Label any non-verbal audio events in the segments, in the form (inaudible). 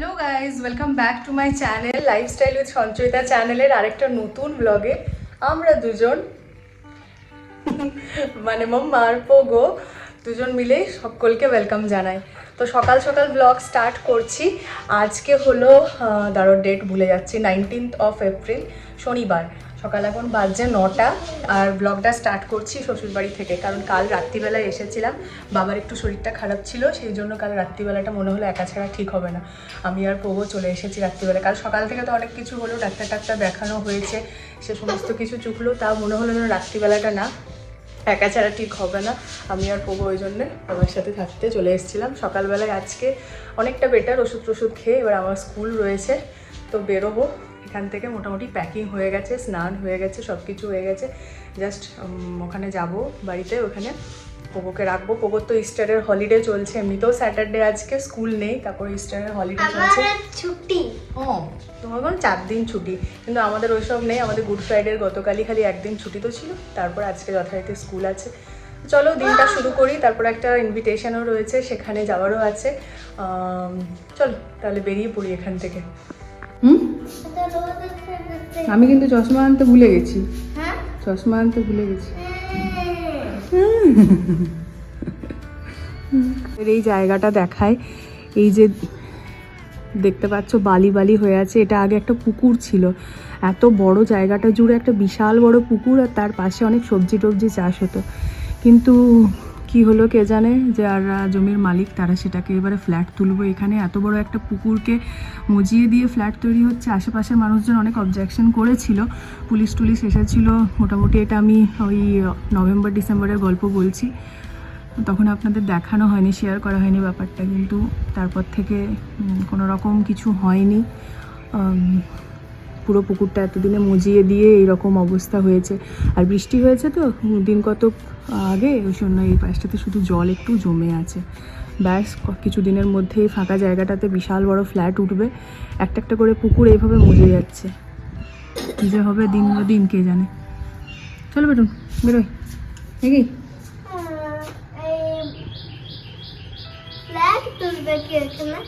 Guys welcome back to my channel lifestyle with Sanchayita চ্যানেলের আরেকটা নতুন ব্লগে আমরা দুজন মানে মাম্মা আর পোগো, দুজন মিলে সকলকে ওয়েলকাম জানাই। তো সকাল সকাল ব্লগ স্টার্ট করছি। আজকে হলো দারোর ডেট ভুলে যাচ্ছি নাইনটিন্থ অফ এপ্রিল শনিবার। সকাল এখন বাজছে নটা আর ব্লগটা স্টার্ট করছি শ্বশুরবাড়ি থেকে। কারণ কাল রাত্রিবেলায় এসেছিলাম, বাবার একটু শরীরটা খারাপ ছিল, সেই জন্য কাল রাত্রিবেলাটা মনে হলো একা ছাড়া ঠিক হবে না। আমি আর প্রভু চলে এসেছি রাত্রিবেলা। কাল সকাল থেকে তো অনেক কিছু হলো, ডাক্তার টাক্তার দেখানো হয়েছে, সে সমস্ত কিছু চুকলো, তাও মনে হলো যেন রাত্রিবেলাটা না, একা ছাড়া ঠিক হবে না। আমি আর প্রভু ওই জন্যে বাবার সাথে থাকতে চলে এসেছিলাম। সকালবেলায় আজকে অনেকটা বেটার ওষুধ টষুধ খেয়ে এবার আমার স্কুল রয়েছে, তো বেরোবো। এখান থেকে মোটামুটি প্যাকিং হয়ে গেছে স্নান হয়ে গেছে সব কিছু হয়ে গেছে। জাস্ট ওখানে যাব বাড়িতে ওখানে পোগোকে রাখব। পোগোর তো ইস্টারের হলিডে চলছে এমনিতেও স্যাটারডে আজকে স্কুল নেই তারপর ইস্টারের হলিডে চলছে। ছুটি। ও তোমার কোনো চার দিন ছুটি কিন্তু আমাদের ওইসব নেই আমাদের গুড ফ্রাইডের গতকালই খালি একদিন ছুটি তো ছিল তারপর আজকে যথারীতি স্কুল আছে। চলো দিনটা শুরু করি তারপর একটা ইনভিটেশনও রয়েছে সেখানে যাওয়ারও আছে। চলো তাহলে বেরিয়ে পড়ি এখান থেকে। হুম? আমি কিন্তু চশমা আনতে ভুলে গেছি। হ্যাঁ? চশমা আনতে ভুলে গেছি। এর এই জায়গাটা দেখায় এই যে দেখতে পাচ্ছ বালি বালি হয়ে আছে এটা আগে একটা পুকুর ছিল। এত বড় জায়গাটা জুড়ে একটা বিশাল বড় পুকুর আর তার পাশে অনেক সবজি টবজি চাষ হতো। কিন্তু কি হলো কে জানে যে আর জমির মালিক তারা সেটাকে এবারে ফ্ল্যাট তুলবো। এখানে এত বড় একটা পুকুরকে মজিয়ে দিয়ে ফ্ল্যাট তৈরি হচ্ছে। আশেপাশের মানুষজন অনেক অবজেকশন করেছিল। পুলিশ টুলিশ এসেছিল। মোটামুটি এটা আমি ওই নভেম্বর, ডিসেম্বরের গল্প বলছি। তখন আপনাদের দেখানো হয়নি শেয়ার করা হয়নি ব্যাপারটা। কিন্তু তারপর থেকে কোনো রকম কিছু হয়নি। পুরো পুকুরটা এতদিনে মজিয়ে দিয়ে এইরকম অবস্থা হয়েছে। আর বৃষ্টি হয়েছে তো দিন কত আগে ওই জন্য এই পাশটাতে শুধু জল একটু জমে আছে। ব্যাস কিছু দিনের মধ্যেই ফাঁকা জায়গাটাতে বিশাল বড় ফ্ল্যাট উঠবে। একটা একটা করে পুকুর এইভাবে মজে যাচ্ছে। কী যে হবে দিন দিন কে জানে। চলো বেটুন বেরোই। নাকি? কি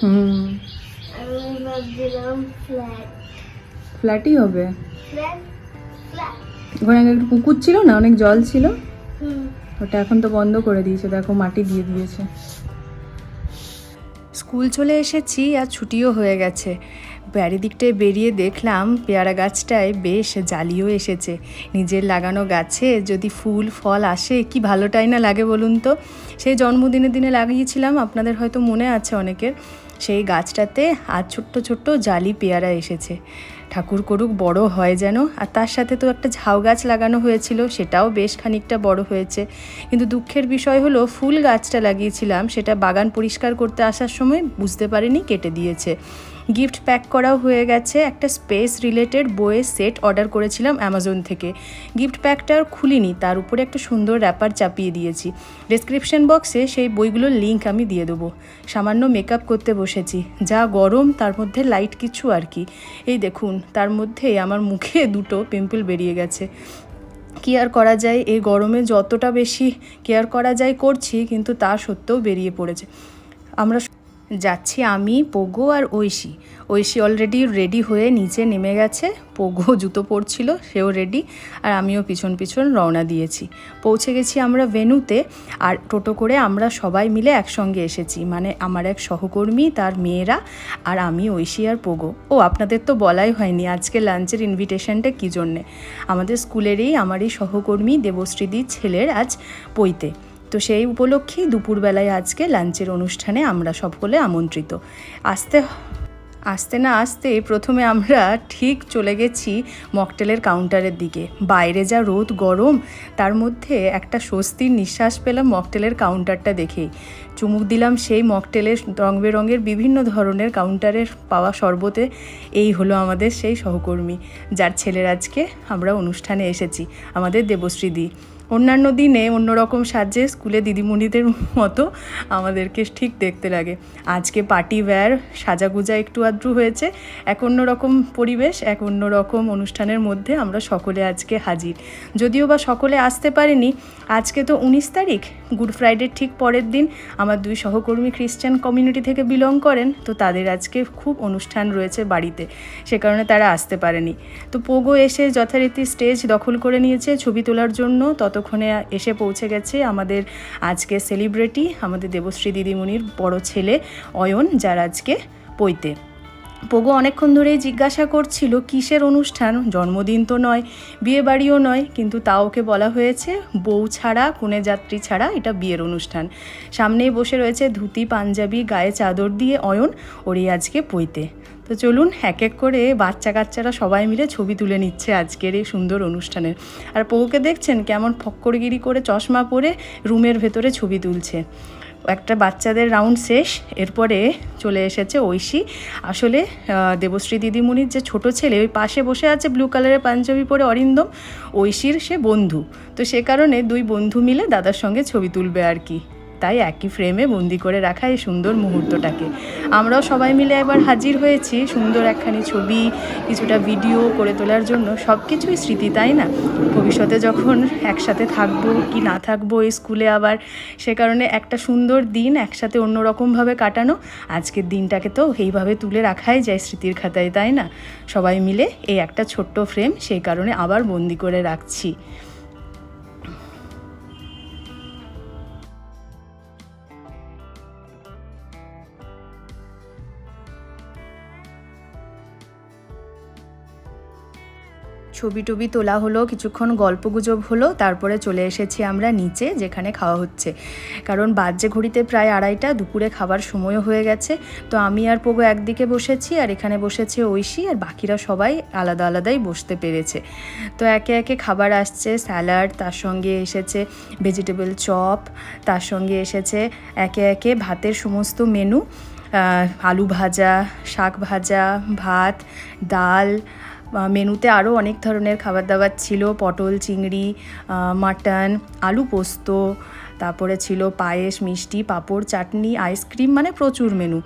হুম। আমি ভাবছিলাম ফ্ল্যাগ ফ্ল্যাটই হবে। ওখানে আগে একটু পুকুর ছিল না অনেক জল ছিল। ওটা এখন তো বন্ধ করে দিয়েছে দেখো মাটি দিয়ে দিয়েছে। স্কুল চলে এসেছি আর ছুটিও হয়ে গেছে। চারিদিকটায় বেরিয়ে দেখলাম পেয়ারা গাছটায় বেশ জালিও এসেছে। নিজের লাগানো গাছে যদি ফুল ফল আসে কি ভালোটাই না লাগে বলুন তো? সেই জন্মদিনে দিনে লাগিয়েছিলাম আপনাদের হয়তো মনে আছে অনেকের। সেই গাছটাতে আর ছোট্ট ছোট্ট জালি পেয়ারা এসেছে। ঠাকুর করুক, বড় হয় যেন। আর তার সাথে তো একটা ঝাউ গাছ লাগানো হয়েছিল, সেটাও বেশ খানিকটা বড় হয়েছে। কিন্তু দুঃখের বিষয় হলো, ফুল গাছটা লাগিয়েছিলাম, সেটা বাগান পরিষ্কার করতে আসার সময় বুঝতে পারিনি, কেটে দিয়েছে। গিফট প্যাক করাও হয়ে গেছে। একটা স্পেস রিলেটেড বইয়ের সেট অর্ডার করেছিলাম অ্যামাজন থেকে। গিফট প্যাকটা আর খুলিনি, তার উপরে একটা সুন্দর র্যাপার চাপিয়ে দিয়েছি। ডেসক্রিপশন বক্সে সেই বইগুলোর লিঙ্ক আমি দিয়ে দেবো। সামান্য মেকআপ করতে বসেছি। যা গরম, তার মধ্যে লাইট কিছু আর কি। এই দেখুন, তার মধ্যে আমার মুখে দুটো পিম্পল বেরিয়ে গেছে। কেয়ার করা যায়, এই গরমে যতটা বেশি কেয়ার করা যায় করছি, কিন্তু তা সত্ত্বেও বেরিয়ে পড়েছে। আমরা যাচ্ছি আমি, পোগো আর ঐশী। ঐশী অলরেডি রেডি হয়ে নিচে নেমে গেছে। পোগো (laughs) জুতো পরছিল, সেও রেডি আর আমিও পিছন পিছন রওনা দিয়েছি। পৌঁছে গেছি আমরা ভেনুতে আর টোটো করে আমরা সবাই মিলে একসঙ্গে এসেছি। মানে আমার এক সহকর্মী, তার মেয়েরা, আর আমি, ঐশী আর পোগো। ও, আপনাদের তো বলাই হয়নি আজকে লাঞ্চের ইনভিটেশনটা কী জন্যে? আমাদের স্কুলেরই, আমারই সহকর্মী দেবশ্রীদির ছেলের আজ পৈতে। তো সেই উপলক্ষেই দুপুরবেলায় আজকে লাঞ্চের অনুষ্ঠানে আমরা সকলে আমন্ত্রিত। আসতে আসতে না আসতে প্রথমে আমরা ঠিক চলে গেছি মকটেলের কাউন্টারের দিকে। বাইরে যা রোদ, গরম, তার মধ্যে একটা স্বস্তির নিঃশ্বাস পেলাম মকটেলের কাউন্টারটা দেখেই। চুমুক দিলাম সেই মকটেলের রং বেরঙের বিভিন্ন ধরনের কাউন্টারের পাওয়া শরবতে। এই হলো আমাদের সেই সহকর্মী, যার ছেলের আজকে আমরা অনুষ্ঠানে এসেছি, আমাদের দেবশ্রীদি অন্যান্য দিনে অন্যরকম সাজে স্কুলে দিদিমণিদের মতো আমাদেরকে ঠিক দেখতে লাগে। আজকে পার্টি ওয়্যার, সাজাগুজা একটু আদ্রু হয়েছে। এক অন্যরকম পরিবেশ, এক অন্যরকম অনুষ্ঠানের মধ্যে আমরা সকলে আজকে হাজির। যদিও বা সকলে আসতে পারেনি, আজকে তো উনিশ তারিখ, গুড ফ্রাইডের ঠিক পরের দিন আমার দুই সহকর্মী খ্রিস্টান কমিউনিটি থেকে বিলং করেন, তো তাদের আজকে খুব অনুষ্ঠান রয়েছে বাড়িতে, সে কারণে তারা আসতে পারেনি। তো পোগো এসে যথারীতি স্টেজ দখল করে নিয়েছে, ছবি তোলার জন্য ততক্ষণে এসে পৌঁছে গেছে আমাদের আজকে সেলিব্রিটি আমাদের দেবশ্রী দিদিমণির বড় ছেলে অয়ন, যার আজকে পৈতে। পোগো অনেকক্ষণ ধরেই জিজ্ঞাসা করছিল, কিসের অনুষ্ঠান? জন্মদিন তো নয় বিয়ে বাড়িও নয়, কিন্তু তাও ওকে বলা হয়েছে, বউ ছাড়া, কনে যাত্রী ছাড়া এটা বিয়ের অনুষ্ঠান। সামনেই বসে রয়েছে ধুতি, পাঞ্জাবি, গায়ে চাদর দিয়ে অয়ন, ওরই আজকে পইতে তো চলুন এক এক করে বাচ্চা কাচ্চারা সবাই মিলে ছবি তুলে নিচ্ছে আজকের এই সুন্দর অনুষ্ঠানের আর পৌকে দেখছেন কেমন ফক্করগিরি করে চশমা পরে রুমের ভেতরে ছবি তুলছে। একটা বাচ্চাদের রাউন্ড শেষ, এরপরে চলে এসেছে ঐশী। আসলে দেবশ্রী দিদিমণির যে ছোট ছেলে, ওই পাশে বসে আছে ব্লু কালারের পাঞ্জাবি পরে অরিন্দম, ঐশীর সে বন্ধু। তো সে কারণে দুই বন্ধু মিলে দাদার সঙ্গে ছবি তুলবে আর কি। তাই একই ফ্রেমে বন্দি করে রাখা এই সুন্দর মুহূর্তটাকে। আমরাও সবাই মিলে একবার হাজির হয়েছি সুন্দর একখানি ছবি, কিছুটা ভিডিও করে তোলার জন্য। সব কিছুই স্মৃতি, তাই না? ভবিষ্যতে যখন একসাথে থাকব কি না থাকব এই স্কুলে আবার, সে কারণে একটা সুন্দর দিন একসাথে অন্যরকমভাবে কাটানো। আজকের দিনটাকে তো এইভাবে তুলে রাখাই যায় স্মৃতির খাতায়, তাই না? সবাই মিলে এই একটা ছোট্ট ফ্রেম সেই কারণে আবার বন্দি করে রাখছি। ছবি টবি তোলা হলো, কিছুক্ষণ গল্প গুজব হলো, তারপরে চলে এসেছি আমরা নিচে, যেখানে খাওয়া হচ্ছে। কারণ বাজে ঘড়িতে প্রায় আড়াইটা, দুপুরে খাবার সময়ও হয়ে গেছে। তো আমি আর পোগো একদিকে বসেছি, আর এখানে বসেছে ঐশী, আর বাকিরা সবাই আলাদা আলাদাই বসতে পেরেছে। তো একে একে খাবার আসছে, স্যালাড, তার সঙ্গে এসেছে ভেজিটেবল চপ, তার সঙ্গে এসেছে একে একে ভাতের সমস্ত মেনু। আলু ভাজা, শাক ভাজা, ভাত, ডাল মেনুতে আরও অনেক ধরনের খাবার দাবার ছিল পটল চিংড়ি মাটন আলু পোস্ত তারপরে ছিল পায়েস, মিষ্টি, পাঁপড়, চাটনি, আইসক্রিম মানে প্রচুর মেনু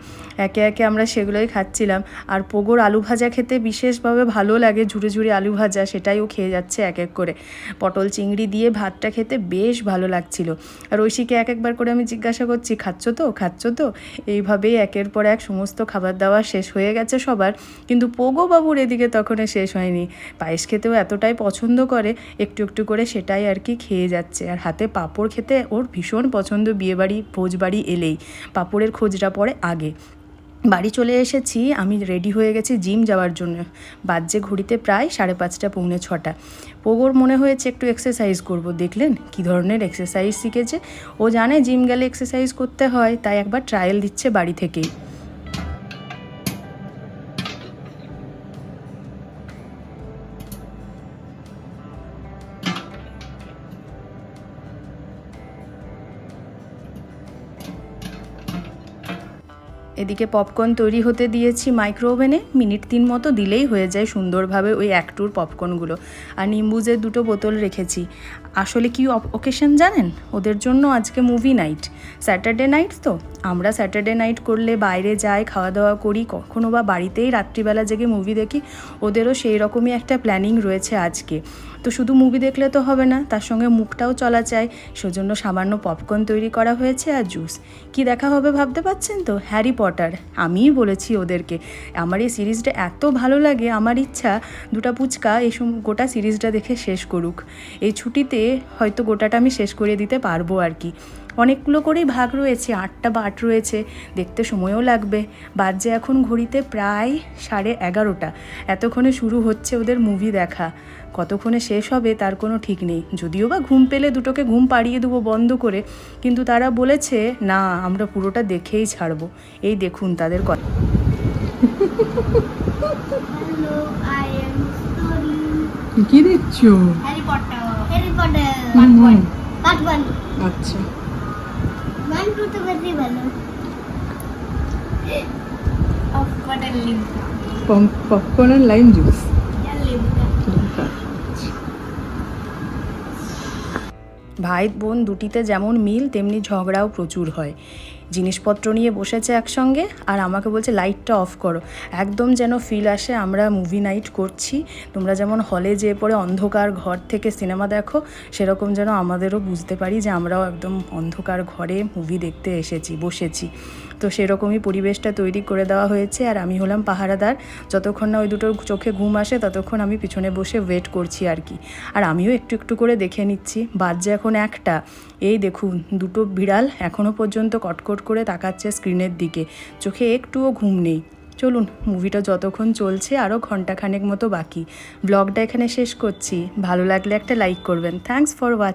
একে একে আমরা সেগুলোই খাচ্ছিলাম। আর পোগোর আলু ভাজা খেতে বিশেষভাবে ভালো লাগে ঝুড়ে ঝুড়ে আলু ভাজা, সেটাই ও খেয়ে যাচ্ছে এক এক করে। পটল চিংড়ি দিয়ে ভাতটা খেতে বেশ ভালো লাগছিল। আর ঐশীকে এক একবার করে আমি জিজ্ঞাসা করছি, খাচ্ছ তো? খাচ্ছ তো? এইভাবেই একের পর এক সমস্ত খাবার দাবার শেষ হয়ে গেছে সবার। কিন্তু পোগো বাবুর এদিকে তখন শেষ হয়নি। পায়েস খেতেও এতটাই পছন্দ করে, একটু একটু করে সেটাই আর কি খেয়ে যাচ্ছে। আর হাতে পাঁপড় খেতে ওর ভীষণ পছন্দ বিয়েবাড়ি, ভোজবাড়ি এলেই। পাপুরের খোঁজটা পড়ে আগে। বাড়ি চলে এসেছি, আমি রেডি হয়ে গেছি জিম যাওয়ার জন্য। বাজে ঘড়িতে প্রায় সাড়ে পাঁচটা, পৌনে ছটা। পোগোর মনে হয়েছে একটু এক্সারসাইজ করব, দেখলেন কি ধরনের এক্সারসাইজ শিখেছে। ও জানে জিম গেলে এক্সারসাইজ করতে হয়, তাই একবার ট্রায়াল দিচ্ছে বাড়ি থেকেই। এদিকে পপকর্ন তৈরি হতে দিয়েছি মাইক্রো ওভেনে মিনিট তিন মতো দিলেই হয়ে যায় সুন্দরভাবে ওই একটুর পপকর্নগুলো আর নিম্বুজের দুটো বোতল রেখেছি। আসলে কি ওকেশন জানেন? ওদের জন্য আজকে মুভি নাইট স্যাটারডে নাইট তো? আমরা স্যাটারডে নাইট করলে বাইরে যাই খাওয়া দাওয়া করি, কখনো বা বাড়িতেই রাত্রিবেলা জেগে মুভি দেখি, ওদেরও সেই রকমই একটা প্ল্যানিং রয়েছে আজকে। তো শুধু মুভি দেখলে তো হবে না, তার সঙ্গে মুখটাও চলা চাই, সেজন্য সামান্য পপকর্ন তৈরি করা হয়েছে আর জুস কি দেখা হবে ভাবতে পারছেন তো? হ্যারি পটার আমিই বলেছি ওদেরকে। আমার এই সিরিজটা এত ভালো লাগে, আমার ইচ্ছা দুটা পুচকা এই গোটা সিরিজটা দেখে শেষ করুক। এই ছুটিতে হয়তো গোটাটা আমি শেষ করে দিতে পারব আর কি। অনেকগুলো করেই ভাগ রয়েছে আটটা বাট রয়েছে দেখতে সময়ও লাগবে। বাজে এখন ঘড়িতে প্রায় সাড়ে এগারোটা। এতক্ষণে শুরু হচ্ছে ওদের মুভি দেখা। কতক্ষণে শেষ হবে তার কোনো ঠিক নেই। যদিও বা ঘুম পেলে দুটোকে ঘুম পাড়িয়ে দেবো বন্ধ করে কিন্তু তারা বলেছে না আমরা পুরোটা দেখেই ছাড়বো। এই দেখুন তাদের কথা. কি দেখছ? Harry One, করতে পারি ভালো। পপকর্ন আর লাইম জুস ভাই বোন দুটিতে যেমন মিল তেমনি ঝগড়াও প্রচুর হয়। জিনিসপত্র নিয়ে বসেছে একসঙ্গে, আর আমাকে বলছে লাইটটা অফ করো। একদম যেন ফিল আসে, আমরা মুভি নাইট করছি। তোমরা যেমন হলে যেয়ে পড়ে অন্ধকার ঘর থেকে সিনেমা দেখো, সেরকম যেন আমাদেরও বুঝতে পারি যে আমরাও একদম অন্ধকার ঘরে মুভি দেখতে এসেছি, বসেছি। তো সেরকমই পরিবেশটা তৈরি করে দেওয়া হয়েছে, আর আমি হলাম পাহারাদার। যতক্ষণ না ওই দুটোর চোখে ঘুম আসে, ততক্ষণ আমি পিছনে বসে ওয়েট করছি আর কি। আর আমিও একটু একটু করে দেখে নিচ্ছি। বাজছে এখন একটা। এই দেখুন, দুটো বিড়াল এখনও পর্যন্ত কটকট করে তাকাচ্ছে স্ক্রিনের দিকে। চোখে একটুও ঘুম নেই। চলুন, মুভিটা যতক্ষণ চলছে আরও ঘন্টাখানেক মতো বাকি। ব্লগটা এখানে শেষ করছি। ভালো লাগলে একটা লাইক করবেন। Thanks for watching